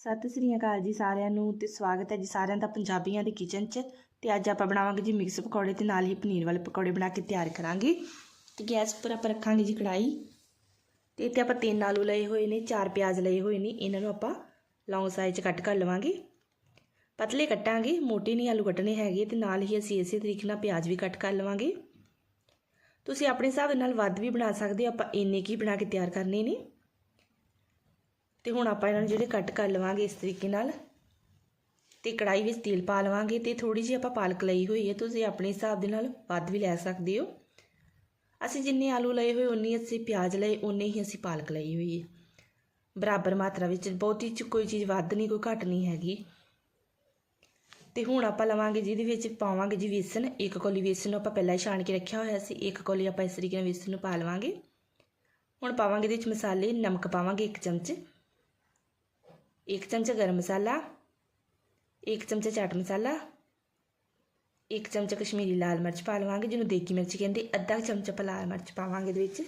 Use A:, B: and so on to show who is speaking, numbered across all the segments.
A: ਸਤਿ ਸ੍ਰੀ ਅਕਾਲ ਜੀ ਸਾਰਿਆਂ ਨੂੰ ਤੇ ਸਵਾਗਤ ਹੈ ਜੀ ਸਾਰਿਆਂ ਦਾ ਪੰਜਾਬੀਆਂ ਦੇ ਕਿਚਨ 'ਚ। ਤੇ ਅੱਜ ਆਪਾਂ ਬਣਾਵਾਂਗੇ ਜੀ ਮਿਕਸ ਪਕੌੜੇ ਤੇ ਨਾਲ ਹੀ ਪਨੀਰ ਵਾਲੇ ਪਕੌੜੇ ਬਣਾ ਕੇ ਤਿਆਰ ਕਰਾਂਗੇ। ਤੇ ਗੈਸ ਉੱਪਰ ਆਪਾਂ ਰੱਖਾਂਗੇ ਜੀ ਕੜਾਈ ਤੇ ਇੱਥੇ ਆਪਾਂ ਤਿੰਨ ਆਲੂ ਲਏ ਹੋਏ ਨੇ, ਚਾਰ ਪਿਆਜ਼ ਲਏ ਹੋਏ ਨੇ, ਇਹਨਾਂ ਨੂੰ ਆਪਾਂ ਲੌਂਗ ਸਾਈਜ਼ 'ਚ ਕੱਟ ਕਰ ਲਵਾਂਗੇ। ਪਤਲੇ ਕੱਟਾਂਗੇ, ਮੋਟੇ ਨਹੀਂ ਆਲੂ ਕੱਟਣੇ ਹੈਗੇ, ਤੇ ਨਾਲ ਹੀ ਅਸੀਂ ਇਸੇ ਤਰੀਕੇ ਨਾਲ ਪਿਆਜ਼ ਵੀ ਕੱਟ ਕਰ ਲਵਾਂਗੇ। ਤੁਸੀਂ ਆਪਣੇ ਹਿਸਾਬ ਨਾਲ ਵੱਧ ਵੀ ਬਣਾ ਸਕਦੇ ਹੋ, ਆਪਾਂ ਇੰਨੇ ਕੀ ਬਣਾ ਕੇ ਤਿਆਰ ਕਰਨੇ ਨੇ। ਤੇ ਹੁਣ ਆਪਾਂ ਇਹਨਾਂ ਨੂੰ ਜਿਹੜੇ ਕੱਟ ਕਰ ਲਵਾਂਗੇ ਇਸ ਤਰੀਕੇ ਨਾਲ ਤੇ ਕੜਾਈ ਵਿੱਚ ਤੇਲ ਪਾ ਲਵਾਂਗੇ ਤੇ ਥੋੜੀ ਜਿਹੀ ਆਪਾਂ ਪਾਲਕ ਲਈ ਹੋਈ ਹੈ, ਤੁਸੀਂ ਆਪਣੇ ਹਿਸਾਬ ਦੇ ਨਾਲ ਵੱਧ ਵੀ ਲੈ ਸਕਦੇ ਹੋ। ਅਸੀਂ ਜਿੰਨੇ ਆਲੂ ਲਏ ਹੋਏ ਉਨੀ ਅਸੀਂ ਪਿਆਜ਼ ਲਏ ਉਨੇ ਹੀ ਅਸੀਂ ਪਾਲਕ ਲਈ ਹੋਈ ਹੈ। ਬਰਾਬਰ ਮਾਤਰਾ ਵਿੱਚ, ਬਹੁਤੀ ਚ ਕੋਈ ਚੀਜ਼ ਵੱਧ ਨਹੀਂ, ਕੋਈ ਘੱਟ ਨਹੀਂ ਹੈਗੀ। ਤੇ ਹੁਣ ਆਪਾਂ ਲਵਾਂਗੇ ਜਿਹਦੇ ਵਿੱਚ ਪਾਵਾਂਗੇ ਜੀ ਵੇਸਣ, ਇੱਕ ਕੋਲੀ ਵੇਸਣ ਨੂੰ ਆਪਾਂ ਪਹਿਲਾਂ ਹੀ ਛਾਣ ਕੇ ਰੱਖਿਆ ਹੋਇਆ ਸੀ, ਇੱਕ ਕੋਲੀ ਆਪਾਂ ਇਸ ਤਰੀਕੇ ਨਾਲ ਵੇਸਣ ਨੂੰ ਪਾ ਲਵਾਂਗੇ। ਹੁਣ ਪਾਵਾਂਗੇ ਇਹਦੇ ਵਿੱਚ ਮਸਾਲੇ, ਨਮਕ ਪਾਵਾਂਗੇ ਇੱਕ ਚਮਚ। ਇੱਕ ਚਮਚ ਗਰਮ ਮਸਾਲਾ ਇੱਕ ਚਮਚਾ ਚਾਟ ਮਸਾਲਾ ਇੱਕ ਚਮਚਾ ਕਸ਼ਮੀਰੀ ਲਾਲ ਮਿਰਚ ਪਾ ਲਵਾਂਗੇ ਜਿਹਨੂੰ ਦੇਗੀ ਮਿਰਚ ਕਹਿੰਦੇ ਅੱਧਾ ਚਮਚਾ ਆਪਾਂ ਲਾਲ ਮਿਰਚ ਪਾਵਾਂਗੇ ਇਹਦੇ ਵਿੱਚ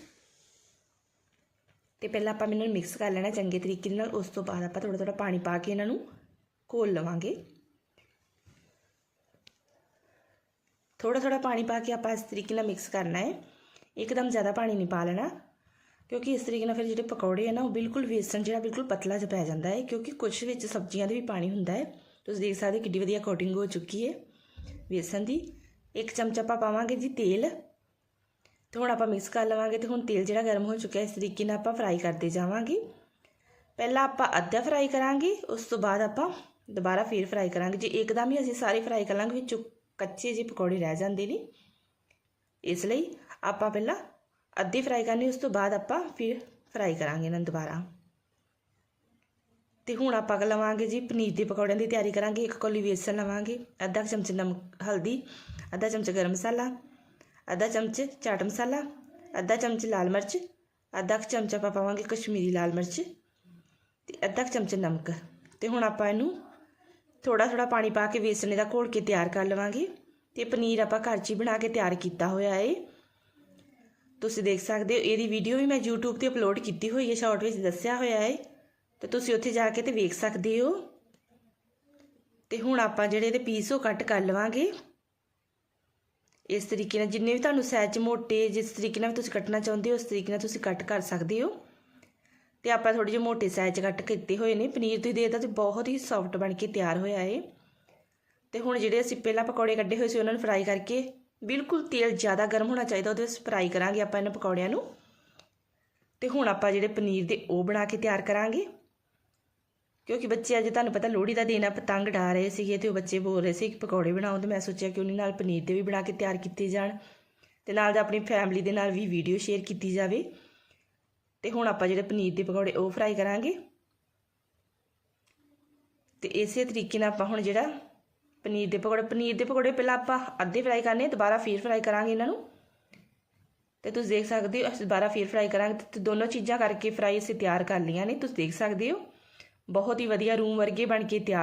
A: ਤੇ ਪਹਿਲਾਂ ਆਪਾਂ ਇਹਨਾਂ ਨੂੰ ਮਿਕਸ ਕਰ ਲੈਣਾ ਚੰਗੇ ਤਰੀਕੇ ਨਾਲ ਉਸ ਤੋਂ ਬਾਅਦ ਆਪਾਂ ਥੋੜਾ ਥੋੜਾ ਪਾਣੀ ਪਾ ਕੇ ਇਹਨਾਂ ਨੂੰ ਘੋਲ ਲਵਾਂਗੇ ਥੋੜਾ ਥੋੜਾ ਪਾਣੀ ਪਾ ਕੇ ਆਪਾਂ ਇਸ ਤਰੀਕੇ ਨਾਲ ਮਿਕਸ ਕਰਨਾ ਹੈ ਇੱਕਦਮ ਜ਼ਿਆਦਾ ਪਾਣੀ ਨਹੀਂ ਪਾ ਲੈਣਾ ਕਿਉਂਕਿ ਇਸ ਤਰੀਕੇ ਨਾਲ ਫਿਰ ਜਿਹੜੇ ਪਕੌੜੇ ਆ ਨਾ, ਉਹ ਬਿਲਕੁਲ ਵੇਸਣ ਜਿਹੜਾ ਬਿਲਕੁਲ ਪਤਲਾ ਜਿਹਾ ਪੈ ਜਾਂਦਾ ਹੈ, ਕਿਉਂਕਿ ਕੁਝ ਵਿੱਚ ਸਬਜ਼ੀਆਂ ਦੇ ਵੀ ਪਾਣੀ ਹੁੰਦਾ ਹੈ। ਤੁਸੀਂ ਦੇਖ ਸਕਦੇ ਕਿੱਡੀ ਵਧੀਆ ਕੋਟਿੰਗ ਹੋ ਚੁੱਕੀ ਹੈ ਵੇਸਣ ਦੀ। ਇੱਕ ਚਮਚ ਆਪਾਂ ਪਾਵਾਂਗੇ ਜੀ ਤੇਲ। ਤੇ ਹੁਣ ਆਪਾਂ ਮਿਕਸ ਕਰ ਲਵਾਂਗੇ ਤੇ ਹੁਣ ਤੇਲ ਜਿਹੜਾ ਗਰਮ ਹੋ ਚੁੱਕਿਆ, ਇਸ ਤਰੀਕੇ ਨਾਲ ਆਪਾਂ ਫਰਾਈ ਕਰਦੇ ਜਾਵਾਂਗੇ। ਪਹਿਲਾਂ ਆਪਾਂ ਅੱਧਾ ਫਰਾਈ ਕਰਾਂਗੇ, ਉਸ ਤੋਂ ਬਾਅਦ ਆਪਾਂ ਦੁਬਾਰਾ ਫੇਰ ਫਰਾਈ ਕਰਾਂਗੇ। ਜੇ ਇੱਕਦਮ ਹੀ ਅਸੀਂ ਸਾਰੇ ਫਰਾਈ ਕਰ ਲਾਂਗੇ, ਵਿੱਚੋਂ ਕੱਚੇ ਜਿਹੇ ਪਕੌੜੇ ਰਹਿ ਜਾਂਦੇ ਨੇ। ਇਸ ਲਈ ਆਪਾਂ ਪਹਿਲਾਂ ਅੱਧੀ ਫਰਾਈ ਕਰਨੀ, ਉਸ ਤੋਂ ਬਾਅਦ ਆਪਾਂ ਫਿਰ ਫਰਾਈ ਕਰਾਂਗੇ ਇਹਨਾਂ ਦੁਬਾਰਾ। ਤੇ ਹੁਣ ਆਪਾਂ ਲਵਾਂਗੇ ਜੀ, ਪਨੀਰ ਦੇ ਪਕੌੜਿਆਂ ਦੀ ਤਿਆਰੀ ਕਰਾਂਗੇ, ਇੱਕ ਕੋਲੀ ਵੇਸਣ ਲਵਾਂਗੇ, ਅੱਧਾ ਚਮਚ ਨਮਕ, ਹਲਦੀ, ਅੱਧਾ ਚਮਚ ਗਰਮ ਮਸਾਲਾ, ਅੱਧਾ ਚਮਚ ਚਾਟ ਮਸਾਲਾ, ਅੱਧਾ ਚਮਚ ਲਾਲ ਮਿਰਚ, ਅੱਧਾ ਚਮਚ ਆਪਾਂ ਪਾਵਾਂਗੇ ਕਸ਼ਮੀਰੀ ਲਾਲ ਮਿਰਚ ਤੇ ਅੱਧਾ ਚਮਚ ਨਮਕ। ਤੇ ਹੁਣ ਆਪਾਂ ਇਹਨੂੰ ਥੋੜਾ ਥੋੜਾ ਪਾਣੀ ਪਾ ਕੇ ਵੇਸਣੇ ਦਾ ਘੋਲ ਕੇ ਤਿਆਰ ਕਰ ਲਵਾਂਗੇ। ਤੇ ਪਨੀਰ ਆਪਾਂ ਘਰ 'ਚ ਹੀ ਬਣਾ ਕੇ ਤਿਆਰ ਕੀਤਾ ਹੋਇਆ ਏ। ਤੁਸੀਂ ਦੇਖ ਸਕਦੇ ਹੋ, ਇਹਦੀ ਵੀਡੀਓ ਵੀ ਮੈਂ YouTube ਤੇ ਅਪਲੋਡ ਕੀਤੀ ਹੋਈ ਹੈ ਸ਼ਾਰਟ ਵਿੱਚ ਦੱਸਿਆ ਹੋਇਆ ਹੈ। ਤੇ ਤੁਸੀਂ ਉੱਥੇ ਜਾ ਕੇ ਤੇ ਵੇਖ ਸਕਦੇ ਹੋ। ਤੇ ਹੁਣ ਆਪਾਂ ਜਿਹੜੇ ਇਹਦੇ ਪੀਸ ਉਹ ਕੱਟ ਕਰ ਲਵਾਂਗੇ। ਇਸ ਤਰੀਕੇ ਨਾਲ ਜਿੰਨੇ ਵੀ ਤੁਹਾਨੂੰ ਸਾਈਜ਼ ਮੋਟੇ, ਜਿਸ ਤਰੀਕੇ ਨਾਲ ਤੁਸੀਂ ਕੱਟਣਾ ਚਾਹੁੰਦੇ ਹੋ, ਉਸ ਤਰੀਕੇ ਨਾਲ ਤੁਸੀਂ ਕੱਟ ਕਰ ਸਕਦੇ ਹੋ। ਤੇ ਆਪਾਂ ਥੋੜੇ ਜਿਹੇ ਮੋਟੇ ਸਾਈਜ਼ ਕੱਟ ਕੀਤੇ ਹੋਏ ਨੇ। ਪਨੀਰ ਤੁਸੀਂ ਦੇਖਦਾ ਤੇ ਬਹੁਤ ਹੀ ਸੌਫਟ ਬਣ ਕੇ ਤਿਆਰ ਹੋਇਆ ਹੈ ਤੇ ਹੁਣ ਜਿਹੜੇ ਅਸੀਂ ਪਹਿਲਾਂ ਪਕੌੜੇ ਕੱਢੇ ਹੋਏ ਸੀ, ਉਹਨਾਂ ਨੂੰ ਫਰਾਈ ਕਰਕੇ ਬਿਲਕੁਲ ਤੇਲ ਜ਼ਿਆਦਾ ਗਰਮ ਹੋਣਾ ਚਾਹੀਦਾ, ਉਹਦੇ ਵਿੱਚ ਫਰਾਈ ਕਰਾਂਗੇ ਆਪਾਂ ਇਹਨਾਂ ਪਕੌੜਿਆਂ ਨੂੰ। ਤੇ ਹੁਣ ਆਪਾਂ ਜਿਹੜੇ ਪਨੀਰ ਦੇ ਉਹ ਬਣਾ ਕੇ ਤਿਆਰ ਕਰਾਂਗੇ। ਕਿਉਂਕਿ ਬੱਚੇ ਅੱਜ ਤੁਹਾਨੂੰ ਪਤਾ ਲੋਹੜੀ ਦਾ ਦਿਨ ਆ, ਪਤੰਗ ਡਾ ਰਹੇ ਸੀਗੇ ਤੇ ਉਹ ਬੱਚੇ ਬੋਲ ਰਹੇ ਸੀ ਕਿ ਪਕੌੜੇ ਬਣਾਓ ਤੇ ਮੈਂ ਸੋਚਿਆ ਕਿ ਉਹਨਾਂ ਨਾਲ ਪਨੀਰ ਦੇ ਵੀ ਬਣਾ ਕੇ ਤਿਆਰ ਕੀਤੇ ਜਾਣ ਤੇ ਨਾਲ ਦਾ ਆਪਣੀ ਫੈਮਿਲੀ ਦੇ ਨਾਲ ਵੀ ਵੀਡੀਓ ਸ਼ੇਅਰ ਕੀਤੀ ਜਾਵੇ। ਤੇ ਹੁਣ ਆਪਾਂ ਜਿਹੜੇ ਪਨੀਰ ਦੇ ਪਕੌੜੇ ਉਹ ਫਰਾਈ ਕਰਾਂਗੇ। ਤੇ ਇਸੇ ਤਰੀਕੇ ਨਾਲ ਆਪਾਂ ਹੁਣ ਜਿਹੜਾ ਪਨੀਰ ਦੇ ਪਕੌੜੇ, ਪਨੀਰ ਦੇ ਪਕੌੜੇ ਪਹਿਲਾਂ ਆਪਾਂ ਅੱਧੇ ਫਰਾਈ ਕਰਨੇ, ਦੁਬਾਰਾ ਫੇਰ ਫਰਾਈ ਕਰਾਂਗੇ ਇਹਨਾਂ ਨੂੰ। ਤੇ ਤੁਸੀਂ ਦੇਖ ਸਕਦੇ ਹੋ, ਅਸੀਂ ਦੁਬਾਰਾ ਫੇਰ ਫਰਾਈ ਕਰਾਂਗੇ ਤੇ ਦੋਨੋਂ ਚੀਜ਼ਾਂ ਕਰਕੇ ਫਰਾਈ ਅਸੀਂ ਤਿਆਰ ਕਰ ਲਈਆਂ ਨੇ, ਤੁਸੀਂ ਦੇਖ ਸਕਦੇ ਹੋ। ਬਹੁਤ ਹੀ ਵਧੀਆ ਰੂਮ ਵਰਗੇ ਬਣ ਕੇ ਤਿਆਰ